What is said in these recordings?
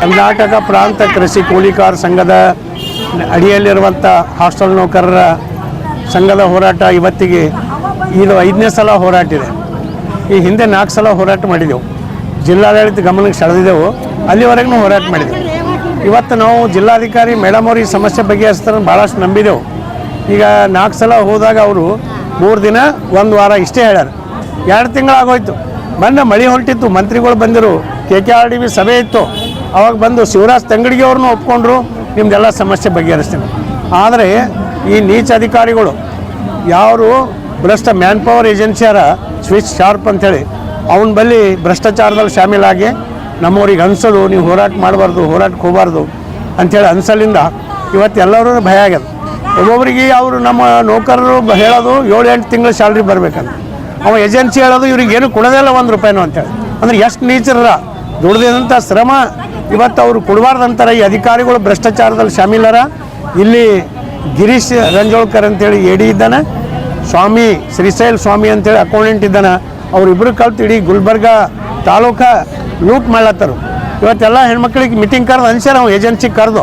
ಕರ್ನಾಟಕ ಪ್ರಾಂತ ಕೃಷಿ ಕೂಲಿಕಾರ ಸಂಘದ ಅಡಿಯಲ್ಲಿರುವಂಥ ಹಾಸ್ಟೆಲ್ ನೌಕರರ ಸಂಘದ ಹೋರಾಟ ಇವತ್ತಿಗೆ ಇದು ಐದನೇ ಸಲ ಹೋರಾಟ ಇದೆ. ಈ ಹಿಂದೆ ನಾಲ್ಕು ಸಲ ಹೋರಾಟ ಮಾಡಿದೆವು. ಜಿಲ್ಲಾಡಳಿತ ಗಮನಕ್ಕೆ ಸೆಳೆದಿದ್ದೆವು. ಅಲ್ಲಿವರೆಗೂ ಹೋರಾಟ ಮಾಡಿದೆವು. ಇವತ್ತು ನಾವು ಜಿಲ್ಲಾಧಿಕಾರಿ ಮೇಡಮ್ ಅವ್ರಿಗೆ ಸಮಸ್ಯೆ ಬಗೆಹರಿಸ್ತಾರೆ ಭಾಳಷ್ಟು ನಂಬಿದೆವು. ಈಗ ನಾಲ್ಕು ಸಲ ಹೋದಾಗ ಅವರು ಮೂರು ದಿನ, ಒಂದು ವಾರ ಇಷ್ಟೇ ಹೇಳ್ಯಾರ. ಎರಡು ತಿಂಗಳಾಗೋಯ್ತು. ಮೊನ್ನೆ ಮಳೆ ಹೊರಟಿತ್ತು. ಮಂತ್ರಿಗಳು ಬಂದರು. K K R D B ಸಭೆ ಇತ್ತು. ಅವಾಗ ಬಂದು ಶಿವರಾಜ್ ತಂಗಡಿಗೆ ಅವ್ರನ್ನೂ ಒಪ್ಕೊಂಡ್ರು, ನಿಮ್ದೆಲ್ಲ ಸಮಸ್ಯೆ ಬಗೆಹರಿಸ್ತೀನಿ. ಆದರೆ ಈ ನೀಚ ಅಧಿಕಾರಿಗಳು, ಯಾರು ಭ್ರಷ್ಟ ಮ್ಯಾನ್ ಪವರ್ ಏಜೆನ್ಸಿಯರ ಸ್ವಿಚ್ ಶಾರ್ಪ್ ಅಂಥೇಳಿ, ಅವನ ಬಳಿ ಭ್ರಷ್ಟಾಚಾರದಲ್ಲಿ ಶಾಮೀಲಾಗಿ ನಮ್ಮವ್ರಿಗೆ ಅನ್ಸೋದು, ನೀವು ಹೋರಾಟ ಮಾಡಬಾರ್ದು ಹೋರಾಟಕ್ಕೆ ಹೋಗಬಾರ್ದು ಅಂಥೇಳಿ ಅನ್ಸಲಿಂದ ಇವತ್ತು ಎಲ್ಲರೂ ಭಯ ಆಗ್ಯದ. ಒಬ್ಬೊಬ್ಬರಿಗೆ ಅವರು ನಮ್ಮ ನೌಕರರು ಹೇಳೋದು ಏಳು ಎಂಟು ತಿಂಗಳು ಸ್ಯಾಲ್ರಿ ಬರಬೇಕಂತ. ಅವ ಏಜೆನ್ಸಿ ಹೇಳೋದು ಇವ್ರಿಗೆ ಏನು ಕೊಡೋದೇ ಇಲ್ಲ ಒಂದು ರೂಪಾಯಿನೂ ಅಂತೇಳಿ ಅಂದ್ರೆ ಎಷ್ಟು ನೀಚರ ದುಡ್ದಿದಂಥ ಶ್ರಮ ಇವತ್ತು ಅವರು ಕೊಡಬಾರ್ದಂತಾರೆ ಈ ಅಧಿಕಾರಿಗಳು ಭ್ರಷ್ಟಾಚಾರದಲ್ಲಿ ಶಾಮೀಲರ. ಇಲ್ಲಿ ಗಿರೀಶ್ ರಂಜೋಳ್ಕರ್ ಅಂತೇಳಿ ಎ ಡಿ ಇದ್ದಾನೆ. ಸ್ವಾಮಿ, ಶ್ರೀಶೈಲ್ ಸ್ವಾಮಿ ಅಂತೇಳಿ ಅಕೌಂಟೆಂಟ್ ಇದ್ದಾನೆ. ಅವರಿಬ್ಬರು ಕಲ್ತು ಇಡೀ ಗುಲ್ಬರ್ಗ ತಾಲೂಕ ಲೂಟ್ ಮಾಡ್ಲತ್ತರು. ಇವತ್ತೆಲ್ಲ ಹೆಣ್ಮಕ್ಳಿಗೆ ಮೀಟಿಂಗ್ ಕರೆದು ಅನ್ಸ್ಯಾರ ನಾವು ಏಜೆನ್ಸಿಗೆ ಕರೆದು.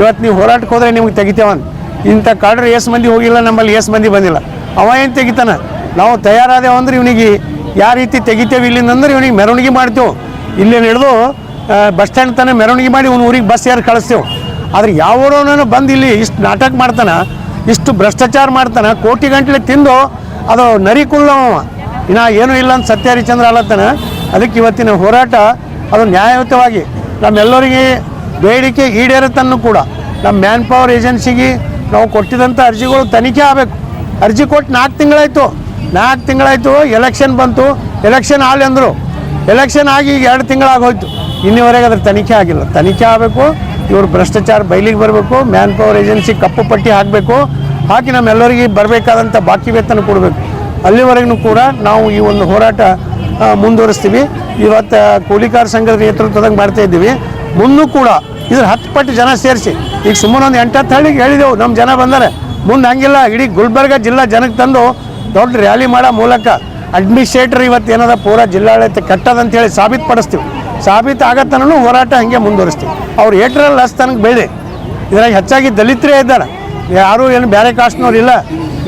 ಇವತ್ತು ನೀವು ಹೋರಾಟಕ್ಕೆ ಹೋದರೆ ನಿಮ್ಗೆ ತೆಗಿತೇವಂತ ಇಂಥ ಕಾಡ್ರೆ ಎಷ್ಟು ಮಂದಿ ಹೋಗಿಲ್ಲ, ನಮ್ಮಲ್ಲಿ ಎಷ್ಟು ಮಂದಿ ಬಂದಿಲ್ಲ. ಅವ ಏನು ತೆಗಿತಾನೆ? ನಾವು ತಯಾರಾದೇವು ಅಂದ್ರೆ ಇವನಿಗೆ ಯಾವ ರೀತಿ ತೆಗಿತೇವೆ ಇಲ್ಲಿಂದ ಅಂದ್ರೆ ಇವನಿಗೆ ಮೆರವಣಿಗೆ ಮಾಡ್ತೇವೆ. ಇಲ್ಲಿ ಹಿಡಿದು ಬಸ್ ಸ್ಟ್ಯಾಂಡ್ ತಾನೆ ಮೆರವಣಿಗೆ ಮಾಡಿ ಅವ್ನು ಊರಿಗೆ ಬಸ್ ಯಾರು ಕಳಿಸ್ತೇವೆ. ಆದ್ರೆ ಯಾವನೋ ಬಂದು ಇಲ್ಲಿ ಇಷ್ಟು ನಾಟಕ ಮಾಡ್ತಾನೆ, ಇಷ್ಟು ಭ್ರಷ್ಟಾಚಾರ ಮಾಡ್ತಾನೆ, ಕೋಟಿ ಗಂಟಲೆ ತಿಂದು ಅದು ನರಿ ಕುಳ್ಳವ ಇನ್ನ ಏನೂ ಇಲ್ಲ ಅಂತ ಸತ್ಯ ಹರಿಚಂದ್ರ ಅಲ್ಲತ್ತಾನ. ಅದಕ್ಕೆ ಇವತ್ತಿನ ಹೋರಾಟ, ಅದು ನ್ಯಾಯಯುತವಾಗಿ ನಮ್ಮೆಲ್ಲರಿಗೆ ಬೇಡಿಕೆ ಈಡೇರುತ್ತನ್ನು ಕೂಡ ನಮ್ಮ ಮ್ಯಾನ್ ಪವರ್ ಏಜೆನ್ಸಿಗೆ ನಾವು ಕೊಟ್ಟಿದಂಥ ಅರ್ಜಿಗಳು ತನಿಖೆ ಆಗಬೇಕು. ಅರ್ಜಿ ಕೊಟ್ಟು ನಾಲ್ಕು ತಿಂಗಳಾಯಿತು. ನಾಲ್ಕು ತಿಂಗಳಾಯಿತು, ಎಲೆಕ್ಷನ್ ಬಂತು. ಎಲೆಕ್ಷನ್ ಆಗಲಿ ಅಂದರು. ಎಲೆಕ್ಷನ್ ಆಗಿ ಈಗ ಎರಡು ತಿಂಗಳಾಗೋಯ್ತು. ಇನ್ನಿವರೆಗೆ ಅದ್ರ ತನಿಖೆ ಆಗಿಲ್ಲ. ತನಿಖೆ ಆಗಬೇಕು, ಇವರು ಭ್ರಷ್ಟಾಚಾರ ಬಯಲಿಗೆ ಬರಬೇಕು ಮ್ಯಾನ್ ಪವರ್ ಏಜೆನ್ಸಿ ಕಪ್ಪು ಪಟ್ಟಿ ಹಾಕಬೇಕು, ಹಾಕಿ ನಮ್ಮೆಲ್ಲರಿಗೆ ಬರಬೇಕಾದಂಥ ಬಾಕಿ ವೇತನ ಕೊಡಬೇಕು. ಅಲ್ಲಿವರೆಗೂ ಕೂಡ ನಾವು ಈ ಒಂದು ಹೋರಾಟ ಮುಂದುವರಿಸ್ತೀವಿ. ಇವತ್ತು ಕೂಲಿಕಾರ ಸಂಘದ ನೇತೃತ್ವದಾಗ ಮಾಡ್ತಾ ಇದ್ದೀವಿ. ಮುಂದೂ ಕೂಡ ಇದ್ರ ಹತ್ತು ಪಟ್ಟು ಜನ ಸೇರಿಸಿ, ಈಗ ಸುಮ್ಮನೆ ಒಂದು ಎಂಟತ್ತು ಹಳ್ಳಿಗೆ ಹೇಳಿದೆವು ನಮ್ಮ ಜನ ಬಂದರೆ. ಮುಂದೆ ಹಂಗಿಲ್ಲ, ಇಡೀ ಗುಲ್ಬರ್ಗ ಜಿಲ್ಲಾ ಜನಕ್ಕೆ ತಂದು ದೊಡ್ಡ ರ್ಯಾಲಿ ಮಾಡೋ ಮೂಲಕ ಅಡ್ಮಿನಿಸ್ಟ್ರೇಟರ್ ಇವತ್ತು ಏನದ ಪೂರಾ ಜಿಲ್ಲಾಡಳಿತ ಕೆಟ್ಟದಂತೇಳಿ ಸಾಬೀತುಪಡಿಸ್ತೀವಿ. ಸಾಬೀತು ಆಗತ್ತನೂ ಹೋರಾಟ ಹಂಗೆ ಮುಂದುವರಿಸ್ತೀವಿ. ಅವ್ರು ಏಟ್ರಲ್ಲಿ ತನಕ ಬೇಡಿ. ಇದ್ರಾಗ ಹೆಚ್ಚಾಗಿ ದಲಿತರೇ ಇದ್ದಾರೆ. ಯಾರು ಏನು ಬೇರೆ ಕಾಸ್ಟ್ನವ್ರು ಇಲ್ಲ.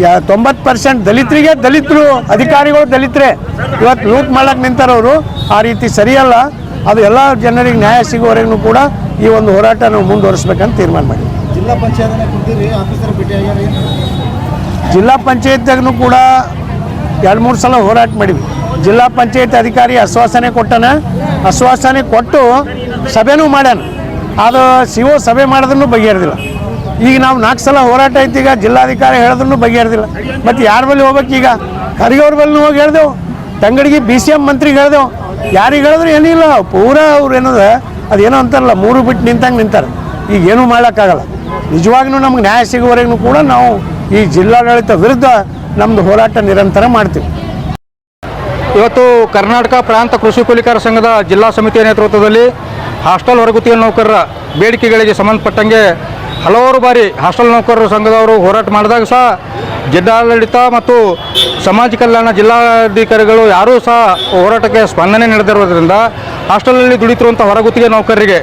ಯಾ ತೊಂಬತ್ತು ಪರ್ಸೆಂಟ್ ದಲಿತರಿಗೆ ದಲಿತರು ಅಧಿಕಾರಿಗಳು ದಲಿತರೇ. ಇವತ್ತು ಲೂಟ್ ಮಾಡೋಕ್ಕೆ ನಿಂತಾರವರು ಆ ರೀತಿ ಸರಿಯಲ್ಲ. ಅದು ಎಲ್ಲ ಜನರಿಗೆ ನ್ಯಾಯ ಸಿಗುವವರೆಗೂ ಕೂಡ ಈ ಒಂದು ಹೋರಾಟ ನಾವು ಮುಂದುವರಿಸ್ಬೇಕಂತ ತೀರ್ಮಾನ ಮಾಡಿ ಜಿಲ್ಲಾ ಪಂಚಾಯತ್ ಜಿಲ್ಲಾ ಪಂಚಾಯತ್ದಾಗೂ ಕೂಡ ಎರಡು ಮೂರು ಸಲ ಹೋರಾಟ ಮಾಡಿವಿ ಜಿಲ್ಲಾ ಪಂಚಾಯತ್ ಅಧಿಕಾರಿ ಆಶ್ವಾಸನೆ ಕೊಟ್ಟನ. ಆಶ್ವಾಸನೆ ಕೊಟ್ಟು ಸಭೆನೂ ಮಾಡ್ಯಾನ. ಅದು ಸಿ ಒ ಸಭೆ ಮಾಡಿದ್ರೂ ಬಗೆಹರಿದಿಲ್ಲ. ಈಗ ನಾವು ನಾಲ್ಕು ಸಲ ಹೋರಾಟ ಐತಿ ಈಗ ಜಿಲ್ಲಾಧಿಕಾರಿ ಹೇಳಿದ್ರು ಬಗೆಹರಿದಿಲ್ಲ. ಮತ್ತು ಯಾರ ಬಳಿ ಹೋಗ್ಬೇಕು ಈಗ? ಖರ್ಗೆ ಅವ್ರ ಬಳಿ ಹೋಗಿ ಹೇಳ್ದೆವು. ತಂಗಡಿಗೆ ಬಿ ಸಿ ಎಂ ಮಂತ್ರಿಗೆ ಹೇಳ್ದೆವು. ಯಾರಿಗೆ ಹೇಳಿದ್ರು ಏನಿಲ್ಲ ಪೂರಾ ಅವ್ರು ಏನದ, ಅದೇನೋ ಅಂತಾರಲ್ಲ, ಮೂರು ಬಿಟ್ಟು ನಿಂತಂಗೆ ನಿಂತಾರೆ. ಈಗ ಏನೂ ಮಾಡೋಕ್ಕಾಗಲ್ಲ ನಿಜವಾಗ್ಲೂ ನಮ್ಗೆ ನ್ಯಾಯ ಸಿಗುವವರೆಗೂ ಕೂಡ ನಾವು ಈ ಜಿಲ್ಲಾಡಳಿತ ವಿರುದ್ಧ ನಮ್ಮದು ಹೋರಾಟ ನಿರಂತರ ಮಾಡ್ತೀವಿ. ಇವತ್ತು ಕರ್ನಾಟಕ ಪ್ರಾಂತ ಕೃಷಿ ಕೂಲಿಕಾರ ಸಂಘದ ಜಿಲ್ಲಾ ಸಮಿತಿಯ ನೇತೃತ್ವದಲ್ಲಿ ಹಾಸ್ಟೆಲ್ ಹೊರಗುತ್ತಿಗೆ ನೌಕರರ ಬೇಡಿಕೆಗಳಿಗೆ ಸಂಬಂಧಪಟ್ಟಂಗೆ ಹಲವಾರು ಬಾರಿ ಹಾಸ್ಟೆಲ್ ನೌಕರರ ಸಂಘದವರು ಹೋರಾಟ ಮಾಡಿದಾಗ ಸಹ ಜಿಲ್ಲಾಡಳಿತ ಮತ್ತು ಸಮಾಜ ಕಲ್ಯಾಣ ಜಿಲ್ಲಾಧಿಕಾರಿಗಳು ಯಾರೂ ಸಹ ಹೋರಾಟಕ್ಕೆ ಸ್ಪಂದನೆ ನೀಡದಿರುವುದರಿಂದ ಹಾಸ್ಟೆಲ್ನಲ್ಲಿ ದುಡಿತಿರುವಂಥ ಹೊರಗುತ್ತಿಗೆ ನೌಕರರಿಗೆ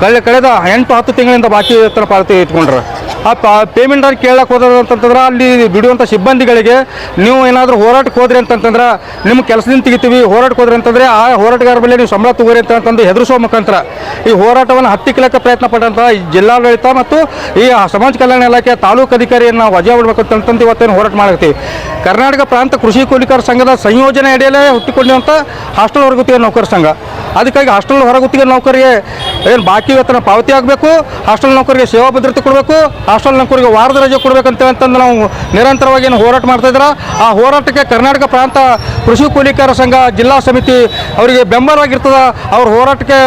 ಕಳೆದ ಕಳೆದ ಎಂಟು ಹತ್ತು ತಿಂಗಳಿಂದ ಬಾಕಿ ವೇತನ ಪಾವತಿ ಇಟ್ಕೊಂಡ್ರು. ಆ ಪೇಮೆಂಟ್ ಅವ್ರು ಕೇಳಕ್ಕೆ ಹೋದ್ರೆ ಅಂತಂತಂದ್ರೆ ಅಲ್ಲಿ ಬಿಡುವಂಥ ಸಿಬ್ಬಂದಿಗಳಿಗೆ ನೀವು ಏನಾದರೂ ಹೋರಾಟಕ್ಕೆ ಹೋದ್ರಿ ಅಂತಂತಂದ್ರೆ ನಿಮ್ಮ ಕೆಲಸದಿಂದ ತೆಗಿತೀವಿ, ಹೋರಾಟಕ್ಕೆ ಹೋದ್ರೆ ಅಂತಂದರೆ ಆ ಹೋರಾಟಗಾರ ಮೇಲೆ ನೀವು ಸಂಬಳ ತಗೋರಿ ಅಂತ ಅಂತಂದು ಹೆದರಿಸುವ ಮುಖಾಂತರ ಈ ಹೋರಾಟವನ್ನು ಹತ್ತಿಕ್ಕಲಕ್ಕೆ ಪ್ರಯತ್ನ ಪಟ್ಟಂಥ ಜಿಲ್ಲಾಡಳಿತ ಮತ್ತು ಈ ಸಮಾಜ ಕಲ್ಯಾಣ ಇಲಾಖೆ ತಾಲೂಕು ಅಧಿಕಾರಿಯನ್ನು ವಜಾ ಬಿಡಬೇಕು ಅಂತಂದು ಇವತ್ತೇನು ಹೋರಾಟ ಮಾಡ್ತೀವಿ ಕರ್ನಾಟಕ ಪ್ರಾಂತ ಕೃಷಿ ಕೂಲಿಕಾರ ಸಂಘದ ಸಂಯೋಜನೆ ಅಡಿಯಲ್ಲೇ ಹುಟ್ಟಿಕೊಂಡಿರುವಂಥ ಹಾಸ್ಟೆಲ್ ಹೊರಗುತ್ತಿಗೆ ನೌಕರ ಸಂಘ. ಅದಕ್ಕಾಗಿ ಹಾಸ್ಟೆಲ್ ಹೊರಗುತ್ತಿಗೆ ನೌಕರಿಗೆ ಏನು ಬಾಕಿ ವೇತನ ಪಾವತಿ ಆಗಬೇಕು, ಹಾಸ್ಟೆಲ್ ನೌಕರಿಗೆ ಸೇವಾ ಭದ್ರತೆ ಕೊಡಬೇಕು ಹಾಸ್ಟೆಲ್ ನೌಕರಿಗೆ ವಾರದ ರಜೆ ಕೊಡಬೇಕಂತ ಅಂತಂದು ನಾವು ನಿರಂತರವಾಗಿ ಏನು ಹೋರಾಟ ಮಾಡ್ತಾ ಇದ್ದಾರೆ? ಆ ಹೋರಾಟಕ್ಕೆ ಕರ್ನಾಟಕ ಪ್ರಾಂತ ಕೃಷಿ ಕೂಲಿಕಾರ ಸಂಘ ಜಿಲ್ಲಾ ಸಮಿತಿ ಅವರಿಗೆ ಬೆಂಬಲವಾಗಿರ್ತದೆ ಅವ್ರ ಹೋರಾಟಕ್ಕೆ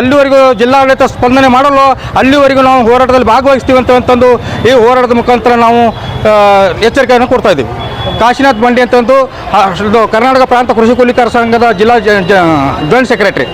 ಎಲ್ಲಿವರೆಗೂ ಜಿಲ್ಲಾಡಳಿತ ಸ್ಪಂದನೆ ಮಾಡಲು ಅಲ್ಲಿವರೆಗೂ ನಾವು ಹೋರಾಟದಲ್ಲಿ ಭಾಗವಹಿಸ್ತೀವಿ ಅಂತ ಅಂತಂದು ಈ ಹೋರಾಟದ ಮುಖಾಂತರ ನಾವು ಎಚ್ಚರಿಕೆಯನ್ನು ಕೊಡ್ತಾ ಇದ್ದೀವಿ. ಕಾಶಿನಾಥ್ ಬಂಡಿ ಅಂತಂದು ಕರ್ನಾಟಕ ಪ್ರಾಂತ ಕೃಷಿ ಕೂಲಿಕಾರ ಸಂಘದ ಜಿಲ್ಲಾ ಜಾಯಿಂಟ್ ಸೆಕ್ರೆಟರಿ